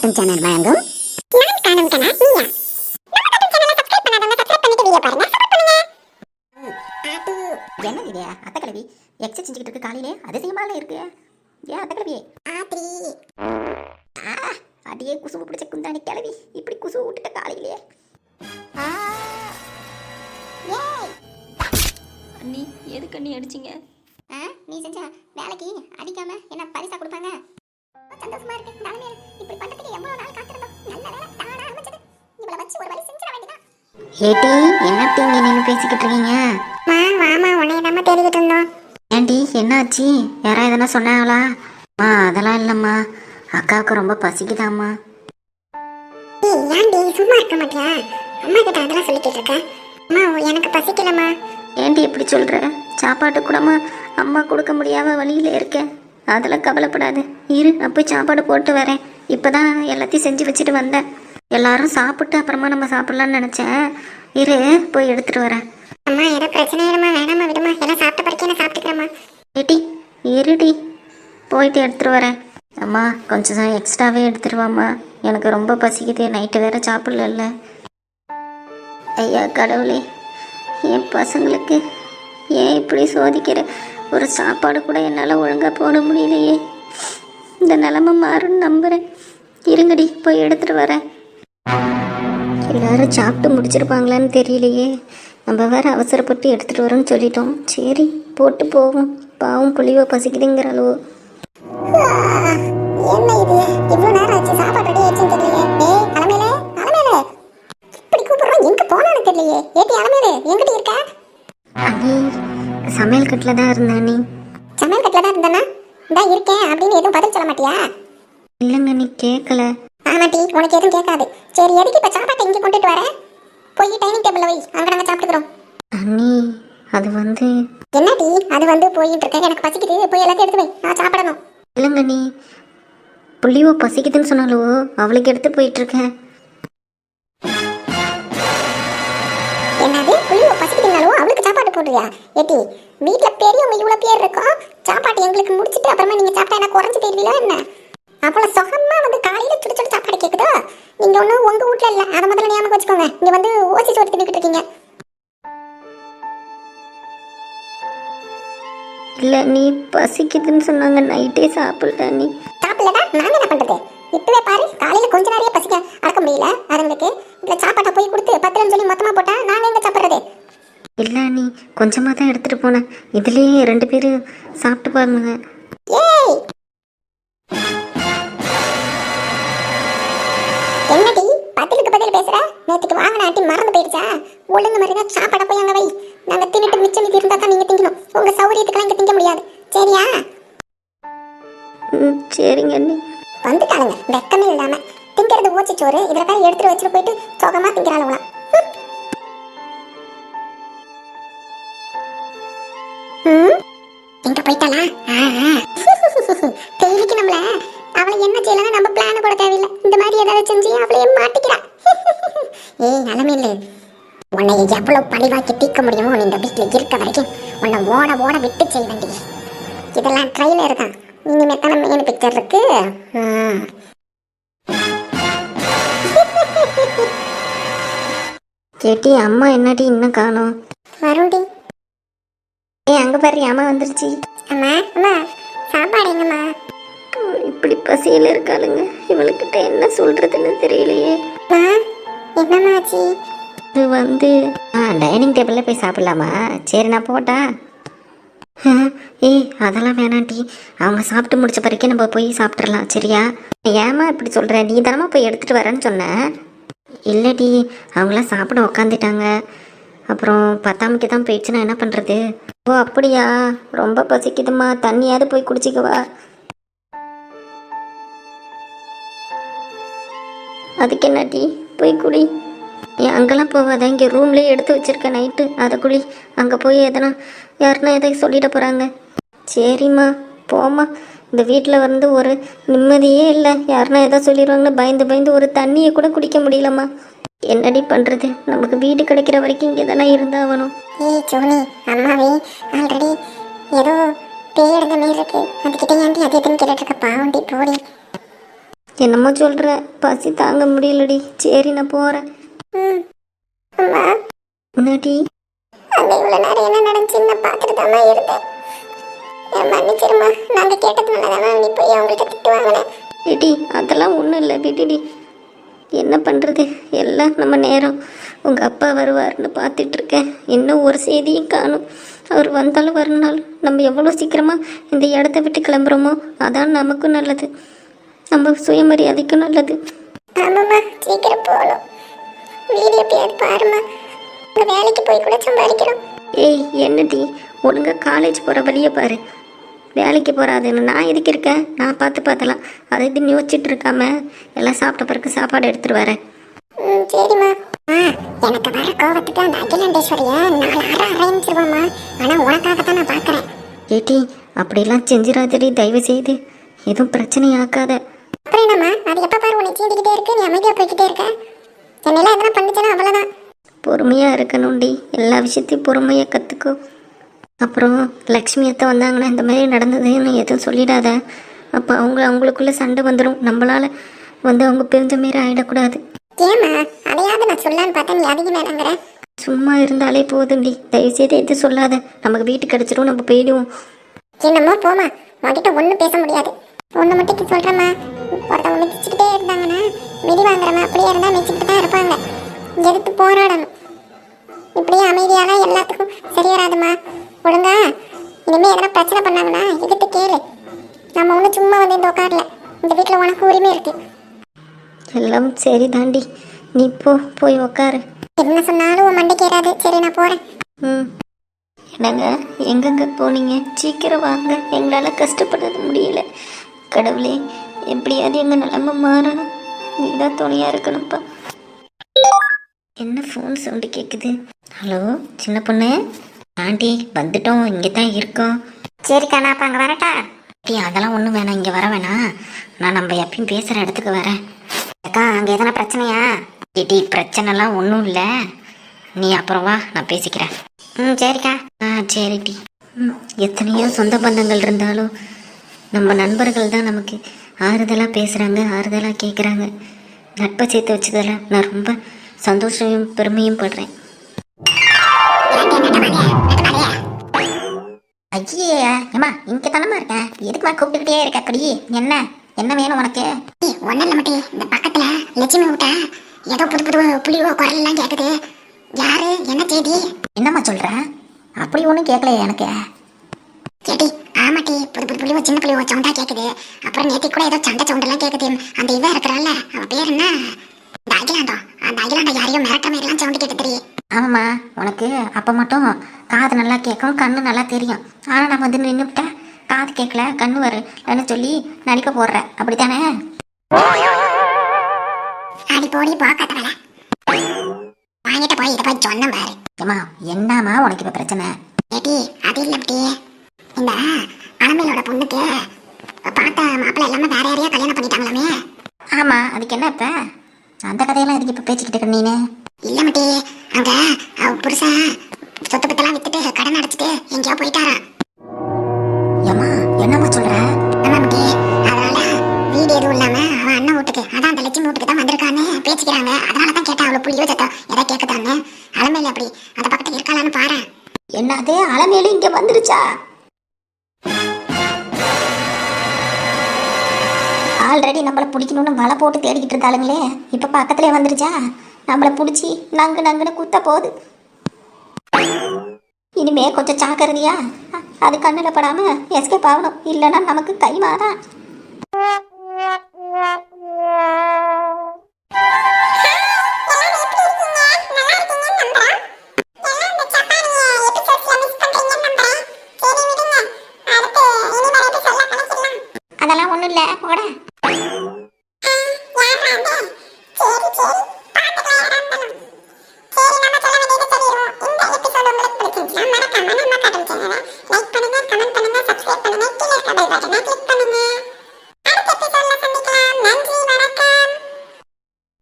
Cartoon channel வழங்கும் நான் காணும் கனா நீயா. நம்ம காட்டும் சேனலை சப்ஸ்கிரைப் பண்ணாதவங்க சப்ஸ்கிரைப் பண்ணிட்டு வீடியோ பாருங்க. சப்போர்ட் பண்ணுங்க. ஆட்டு என்ன இது? அத்தை கிழவி எக்ஸ செஞ்சுக்கிட்டு இருக்கு காலையிலே. அதிசயமால இருக்கு. ஏன் அத்தை கிழவி ஆத்ரி ஆ அடியே குசும்பு பிடிச்ச குந்தாணி கிளவி இப்படி குசுவு விட்டுட்ட காலையிலே. ஆ. ஏய். அண்ணி எதுக்கு அண்ணி அடிச்சிங்க? ஆ நீ செஞ்ச வேலைக்கு அடிக்காம என்ன பரிசா கொடுப்பாங்க? சந்தோஷமா இருக்கு. தலைமையில இப்படி பண்றதுக்கு ஏட்டி என்னத்தீங்க நின்று பேசிக்கிட்டு இருக்கீங்க? மா வாமா உன்னை நம்ம தேடிக்கிட்டு இருந்தோம். ஏண்டி என்னாச்சு? யாரா எதனா சொன்னாங்களா? அம்மா அதெல்லாம் இல்லைம்மா. அக்காவுக்கு ரொம்ப பசிக்குதாம்மா. ஏய் ஏன்டி சும்மா இருக்க மாட்டியா? அம்மா கிட்ட அதெல்லாம் சொல்லிக்கிட்டு இருக்க. அம்மா எனக்கு பசிக்கலம்மா. ஏண்டி இப்படி சொல்கிற சாப்பாடு கூடமா அம்மா கொடுக்க முடியாம வழியில் இருக்கேன். அதெல்லாம் கவலைப்படாது. இரு நான் போய் சாப்பாடு போட்டு வரேன். இப்போ தான் எல்லாத்தையும் செஞ்சு வச்சுட்டு வந்தேன். எல்லாரும் சாப்பிட்டு அப்புறமா நம்ம சாப்பிட்லான்னு நினச்சேன். இரு போய் எடுத்துட்டு வரேன். அம்மா ஏதோ பிரச்சனை ஆயிடுமா? வேணாமா விடுமா. எல்லாம் சாப்பிட்ட படிக்க நான் சாப்பிட்டுக்கிறேம்மா? ஏட்டி இருடி. போயிட்டு எடுத்துட்டு வரேன். அம்மா கொஞ்சம் எக்ஸ்ட்ராவே எடுத்துட்டு வாம்மா. எனக்கு ரொம்ப பசிக்குது. நைட்டு வேற சாப்பிடல ஐயா கடவுளே. என் பசங்களுக்கு ஏன் இப்படி சோதிக்கிற? ஒரு சாப்பாடு கூட என்னால் ஒழுங்காக போட முடியலையே. இந்த நிலமை மாறும்னு நம்புகிறேன் இருங்கடி போய் எடுத்துட்டு வரேன். எல்லாரும் சாப்பிட்டு முடிச்சிருப்பாங்களான்னு தெரியலையே. நம்ம வேற அவசரப்பட்டு எடுத்துட்டு வரோம்னு சொல்லிட்டோம். சரி போட்டு போவோம். பாவம் புளிவோ பசிக்குதுங்கிற அளவு. என்ன இது? இவ்வளவு நேரம் ஆச்சு சாப்பாடு ரெடி ஆயிடுச்சுன்னு தெரியலையே. ஏய் அலமேலே அலமேலே. இப்படி கூப்பிடுறோம் எங்க போனான்னு தெரியலையே. ஏட்டி அலமேலே எங்கிட்ட இருக்க? அண்ணி சமையல் கட்டில் தான் இருந்தேன் நீ சமையல் கட்டில தான் இருந்தேனா இந்தா இருக்கேன் அப்படின்னு எதுவும் பதில் சொல்ல மாட்டியா? இல்லைங்க நீ கேட்கல ஆமாட்டி உனக்கு எதுவும் கேட்காது. சரி எதுக்கு இப்ப சாப்பாட்டை இங்க கொண்டுட்டு வர? போய் டைனிங் டேபிள்ல வை அங்க நம்ம சாப்பிட்டுக்கிறோம். அண்ணி அது வந்து என்னடி அது வந்து போயிட்டு இருக்க? எனக்கு பசிக்குது போய் எல்லாத்தையும் எடுத்து வை நான் சாப்பிடணும். இல்லைங்க நீ புள்ளிவோ பசிக்குதுன்னு சொன்னாலோ அவளுக்கு எடுத்து போயிட்டு இருக்கேன் என்னது புளியோ பசிக்குதுனாலும் அவளுக்கு சாப்பாடு போடுறியா? ஏட்டி வீட்ல பெரியவங்க இவ்வளவு பேர் இருக்கோம் சாப்பாடு எங்களுக்கு முடிச்சிட்டு அப்புறமா நீங்க சாப்பிட்டா என்ன குறைஞ்சு தெரியல என்ன? அவ்வளவு சுகமா வந்து காலையில சுடு சுடு சாப்பாடு கேக்குதோ? நீங்க ஒண்ணும் உங்க வீட்ல இல்ல. அதை முதல்ல ஞாபகம் வச்சுக்கோங்க. இங்க வந்து ஓசி சோறு தின்னுட்டு இருக்கீங்க. இல்லை நீ பசிக்குதுன்னு சொன்னாங்க. நைட்டே சாப்பிடல நீ. சாப்பிடலடா? நாங்க என்ன பண்றது? இப்பவே பாரு காலையில கொஞ்ச நேரம் பசிக்க அடக்க முடியல. அதுங்களுக்கு இந்த சாப்பாட்டை போய் கொடுத்து பத்துலன்னு சொல்லி மொத்தமா போட்டா நாங்க எங்க சாப்பிடுறது? இல்லை நீ கொஞ்சமாக தான் எடுத்துகிட்டு போனேன் இதுலேயே ரெண்டு பேர் சாப்பிட்டு பாருங்க. நேத்துக்கு வாங்கின ஆட்டி மறந்து போயிடுச்சா? ஒழுங்கு மாதிரி தான் சாப்பாட போய் அங்க வை. நாங்க தின்னுட்டு மிச்சம் மீதி இருந்தா தான் நீங்க திங்கணும். உங்க சௌகரியத்துக்கெல்லாம் இங்க திங்க முடியாது. சரியா? ம் சரிங்க அண்ணி. வந்துட்டாளுங்க. வெக்கமே இல்லாம. திங்கிறது ஓச்சி சோறு. இதுல தான் எடுத்துட்டு வச்சுட்டு போயிட்டு சோகமா திங்கிறாளுங்களாம். எங்க போயிட்டாளா? டெய்லிக்கு நம்மள அவளை என்ன செய்யலாம் நம்ம பிளான் போட தேவையில்லை. இந்த மாதிரி ஏதாவது செஞ்சு அவளையே மாட்டிக்கிறா. ஏய் நலமில்லை உன்னை எவ்வளவு பழிவாக்கி தீர்க்க முடியுமோ நீ இந்த வீட்டில் இருக்க வரைக்கும் உன்னை ஓட ஓட விட்டு செய்ய வேண்டிய. இதெல்லாம் ட்ரைலர் தான். இனிமே தானே மெயின் பிக்சர் இருக்கு. கேட்டி அம்மா என்னடி இன்னும் காணோம்? வருண்டி. ஏ அங்கே பாரு அம்மா வந்துருச்சு. அம்மா அம்மா சாப்பாடு எங்கம்மா? இப்படி பசியில் இருக்காளுங்க. இவளுக்கிட்ட என்ன சொல்கிறதுன்னு தெரியலையே. அம்மா என்னம்மா இது வந்து ஆ டைனிங் டேபிளில் போய் சாப்பிட்லாமா? சரி நான் போட்டா. ஏய் அதெல்லாம் வேணாண்டி அவங்க சாப்பிட்டு முடிச்ச பிறகு நம்ம போய் சாப்பிட்றலாம் சரியா? ஏம்மா இப்படி சொல்கிற நீ தானம்மா போய் எடுத்துகிட்டு வரேன்னு சொன்ன. இல்லைடி அவங்களாம் சாப்பிட உக்காந்துட்டாங்க. அப்புறம் பத்தாமக்கு தான் போயிடுச்சுன்னா என்ன பண்ணுறது ஓ அப்படியா? ரொம்ப பசிக்குதும்மா. தண்ணியாவது போய் குடிச்சிக்கவா அதுக்கு என்னடி போய் குடி. ஏன் அங்கெல்லாம் போகாத. இங்கே ரூம்லேயே எடுத்து வச்சிருக்க நைட்டு அதை குடி. அங்கே போய் எதனா யாருன்னா எதை சொல்லிட போகிறாங்க சரிம்மா போம்மா. இந்த வீட்டில் வந்து ஒரு நிம்மதியே இல்லை. யாருன்னா எதை சொல்லிடுவாங்கன்னு பயந்து பயந்து ஒரு தண்ணியை கூட குடிக்க முடியலம்மா. என்னடி பண்ணுறது நமக்கு வீடு கிடைக்கிற வரைக்கும் இங்கே தானே இருந்தாகணும். ஏய் சோனி அம்மாவே ஆல்ரெடி ஏதோ பேய் எடுத்த மாரி இருக்கு. அதுக்கிட்ட ஏன்டி அது எதுன்னு கேட்டுட்டு இருக்க? பாவண்டி போடி. என்னமோ சொல்கிற பசி தாங்க முடியலடி. சரி நான் போகிறேன் இவ்வளவு நேரம் என்ன நடந்துச்சுன்னு நான் பார்த்துட்டு தான் இருந்தேன். மன்னிச்சிருமா நாங்க கேட்டதுனால தான் நீ போய் அவங்கள்ட்ட திட்டு வாங்கினேன் ஏடி அதெல்லாம் ஒன்றும் இல்லை. விடுடி. என்ன பண்ணுறது எல்லாம் நம்ம நேரம். உங்கள் அப்பா வருவார்னு பார்த்துட்டு இருக்கேன் இன்னும் ஒரு செய்தியும் காணும். அவர் வந்தாலும் வரனாலும் நம்ம எவ்வளோ சீக்கிரமாக இந்த இடத்த விட்டு கிளம்புறோமோ அதான் நமக்கும் நல்லது. நம்ம சுயமரியாதைக்கும் நல்லது. ஆமாம்மா சீக்கிரம் போகணும். வீடு எப்படியாவது பாருமா உங்க வேலைக்கு போய் கூட சம்பாதிக்கிறோம். ஏய் என்னடி ஒழுங்கா காலேஜ் போகிற வழியை பாரு. வேலைக்கு போகிறாதுன்னு நான் எதுக்கு இருக்கேன்? நான் பார்த்து பார்த்தலாம். அதை இது யோசிச்சுட்டு இருக்காம எல்லாம் சாப்பிட்ட பிறகு சாப்பாடு எடுத்துகிட்டு வரேன் சரிம்மா. ஆ எனக்கு வர கோவத்துக்கு அந்த அகிலாண்டேஸ்வரிய நாலு அரை அரைஞ்சிருவோம்மா ஆனால் உனக்காக தான் நான் பார்க்குறேன். ஏட்டி அப்படிலாம் செஞ்சிடாதடி தயவு செய்து. எதுவும் பிரச்சனையாக்காத. அப்புறம் என்னம்மா? அது எப்போ பாரு உன்னை சீண்டிக்கிட்டே இருக்கு நீ அமைதியாக போய்கிட்டே இருக்க. என்னெல்லாம் எதனா பண்ணுச்சுன்னா அவ்வளோதான் பொறுமையாக இருக்கணும்டி. எல்லா விஷயத்தையும் பொறுமையாக கற்றுக்கோ அப்புறம் லக்ஷ்மி அத்தை வந்தாங்கன்னா இந்த மாதிரி நடந்ததுன்னு எதுவும் சொல்லிடாத. அப்போ அவங்க அவங்களுக்குள்ளே சண்டை வந்துடும் நம்மளால் வந்து அவங்க பிரிஞ்ச மாரி ஆகிடக்கூடாது ஏம்மா? அதையாவது நான் சொல்லலான்னு பார்த்தா நீ அதிகம் வேணாங்கிற சும்மா இருந்தாலே போதும்டி. தயவுசெய்து எதுவும் சொல்லாத. நமக்கு வீட்டுக்கு கிடச்சிரும் நம்ம போயிடுவோம். என்னம்மா போமா உன்கிட்ட ஒன்றும் பேச முடியாது. ஒன்று மட்டும் சொல்கிறேம்மா ஒருத்தவங்க மிதிச்சுக்கிட்டே இருந்தாங்கன்னா மிதி வாங்குறவன் அப்படியே இருந்தால் மிதிச்சுக்கிட்டு தான் இருப்பாங்க. எதிர்த்து போராடணும்? இப்படியே அமைதியாக எல்லாத்துக்கும் சரி வராதும்மா. ஒழுங்கா? இனிமேல் எதனா பிரச்சனை பண்ணாங்கன்னா எதிர்த்து கேளு. நம்ம ஒன்றும் சும்மா வந்து இந்த உட்காரல. இந்த வீட்டில் உனக்கு உரிமை இருக்கு. எல்லாம் சரி தாண்டி நீ போ போய் உக்காரு என்ன சொன்னாலும் உன் மண்டைக்கு ஏறாது சரி நான் போகிறேன் ம். என்னங்க எங்கெங்க போனீங்க? சீக்கிரம் வாங்க. எங்களால் கஷ்டப்படுறது முடியல. கடவுளே எப்படியாவது எங்கள் நிலம மாறணும். நீதான் துணையாக இருக்கணும்ப்பா. என்ன ஃபோன் சவுண்டு கேட்குது ஹலோ சின்ன பொண்ணு? ஆண்டி வந்துட்டோம் இங்கே தான் இருக்கோம். சரிக்கா நான் அப்போ அங்கே வரட்டா? டீ அதெல்லாம் ஒன்றும் வேணாம் இங்கே வர வேணாம். நான் நம்ம எப்பயும் பேசுகிற இடத்துக்கு வரேன். அக்கா அங்கே எதனா பிரச்சனையா? டிடி பிரச்சனைலாம் ஒன்றும் இல்லை. நீ அப்புறம் வா நான் பேசிக்கிறேன். ம் சரிக்கா. ஆ சரி டீ ம் எத்தனையோ சொந்த பந்தங்கள் இருந்தாலும் நம்ம நண்பர்கள் தான் நமக்கு ஆறுதலாக பேசுகிறாங்க ஆறுதலாக கேட்குறாங்க நட்பை சேர்த்து வச்சதில் நான் ரொம்ப சந்தோஷமும் பெருமையும் படுறேன். ஐயே ஏம்மா இங்கே தானம்மா இருக்கேன் எதுக்குமா கூப்பிட்டுக்கிட்டே இருக்க? கடி என்ன? என்ன வேணும் உனக்கு? ஒன்றும் இல்லை இந்த பக்கத்தில் லட்சுமி விட்ட ஏதோ புது புது புளிவோ குரல்லாம் கேட்குது யாரு? என்ன செய்தி என்னம்மா சொல்கிற அப்படி ஒன்றும் கேட்கலையே எனக்கு. கேட்டி ஆமாட்டி புது புது புளிவோ சின்ன புளிவோ சவுண்டா கேட்குது அப்புறம் நேத்தி கூட ஏதோ சண்டை சவுண்டெல்லாம் கேட்குது அந்த இவன் இருக்கிறாள்ல அவன் பேர் என்ன? அகிலாண்டம் அந்த அகிலாண்டம் யாரையும் மிரட்ட மாதிரிலாம் சவுண்டு கேட்டு தெரியும் ஆமாம்மா உனக்கு அப்போ மட்டும் காது நல்லா கேட்கும் கண்ணு நல்லா தெரியும். ஆனால் நான் வந்து நின்றுவிட்டேன் காது கேட்கல கண்ணு வரலன்னு சொல்லி நடிக்க போடுற. அப்படித்தானே? அடி போடி பார்க்காத வேலை வாங்கிட்டு போய் இதை போய் சொன்ன பாரு. ஏம்மா என்னம்மா உனக்கு இப்போ பிரச்சனை? ஏட்டி அது இல்லை அப்படி இந்த அலமையிலோட பொண்ணுக்கு பார்த்த மாப்பிள்ளை எல்லாமே வேற யாரையா கல்யாணம் பண்ணிட்டாங்களாமே? ஆமாம் அதுக்கு என்ன இப்போ அந்த கதையெல்லாம் எதுக்கு இப்போ பேசிக்கிட்டு இருக்க நீனு? இல்ல மட்டி அங்க அவ புருஷன் சொத்து பத்தெல்லாம் வித்துட்டு கடன் அடைச்சிட்டு எங்கேயோ போயிட்டாராம். ஏம்மா என்னம்மா சொல்கிற ஆமா மட்டி அதனால வீடு எதுவும் இல்லாம அவன் அண்ணன் வீட்டுக்கு அதான் அந்த லட்சுமி வீட்டுக்கு தான் வந்திருக்கான்னு பேசிக்கிறாங்க. அதனால தான் கேட்டேன் அவளை புள்ளியோ சத்தம் எதை கேட்குதான்னு அலமையில அப்படி அந்த பக்கத்துல இருக்காளான்னு பாரு என்னது அலமேலு இங்கே வந்துருச்சா? ஆல்ரெடி நம்மளை பிடிக்கணும்னு வலை போட்டு தேடிக்கிட்டு இருந்தாளுங்களே. இப்போ பக்கத்துலேயே வந்துருச்சா? நம்மளை பிடிச்சி நங்கு நங்குன்னு குத்த போகுது. இனிமே கொஞ்சம் சாக்கிறதியா அது கண்ணில் படாம எஸ்கேப் ஆகணும். இல்லைன்னா நமக்கு கைமாதான்